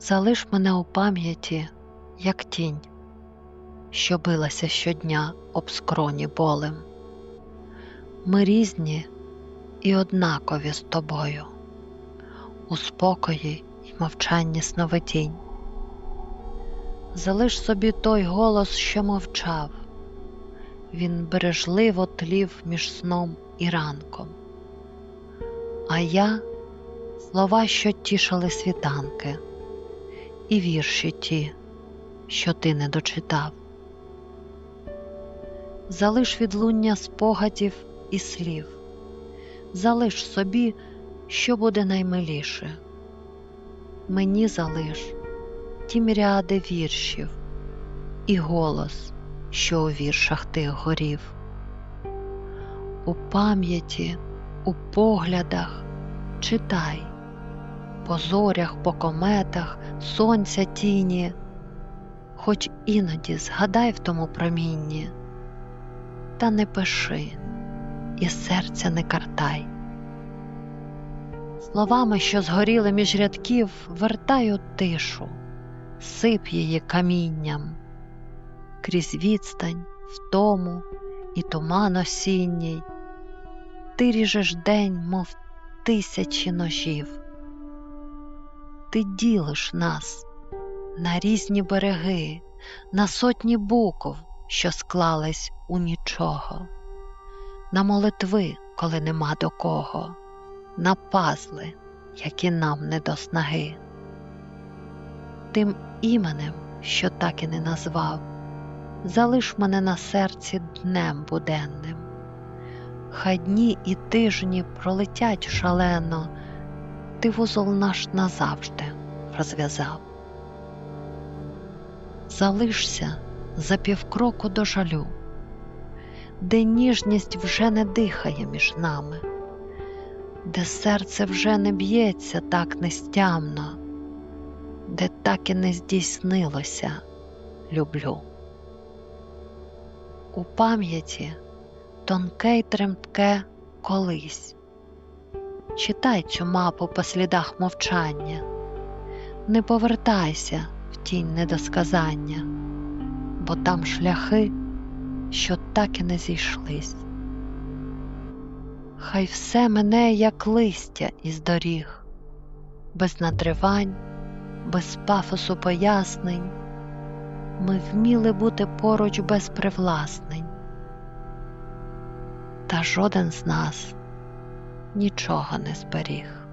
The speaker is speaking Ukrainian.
Залиш мене у пам'яті, як тінь, що билася щодня об скроні болем. Ми різні і однакові з тобою, у спокої й мовчанні сновидінь. Залиш собі той голос, що мовчав, він бережливо тлів між сном і ранком. А я слова, що тішили світанки, і вірші ті, що ти не дочитав. Залиш відлуння спогадів і слів, залиш собі, що буде наймиліше. Мені залиш ті міріади віршів і голос, що у віршах тих горів. У пам'яті, у поглядах читай, по зорях, по кометах, сонця тіні, хоч іноді згадай в тому промінні, та не пиши і серця не картай. Словами, що згоріли між рядків, вертаю тишу, сип її камінням, крізь відстань, втому і туман осінній, ти ріжеш день, мов тисячі ножів. Ти ділиш нас на різні береги, на сотні букв, що склались у нічого, на молитви, коли нема до кого, на пазли, які нам не до снаги. Тим іменем, що так і не назвав, залиш мене на серці днем буденним. Хай дні і тижні пролетять шалено, ти вузол наш назавжди розв'язав. Залишся за півкроку до жалю, де ніжність вже не дихає між нами, де серце вже не б'ється так нестямно, де так і не здійснилося люблю. У пам'яті тонке й тремтке колись. Читай цю мапу по слідах мовчання, не повертайся в тінь недосказання, бо там шляхи, що так і не зійшлись. Хай все мене, як листя із доріг, без надривань, без пафосу пояснень, ми вміли бути поруч без привласнень. Та жоден з нас нічого не зберіг.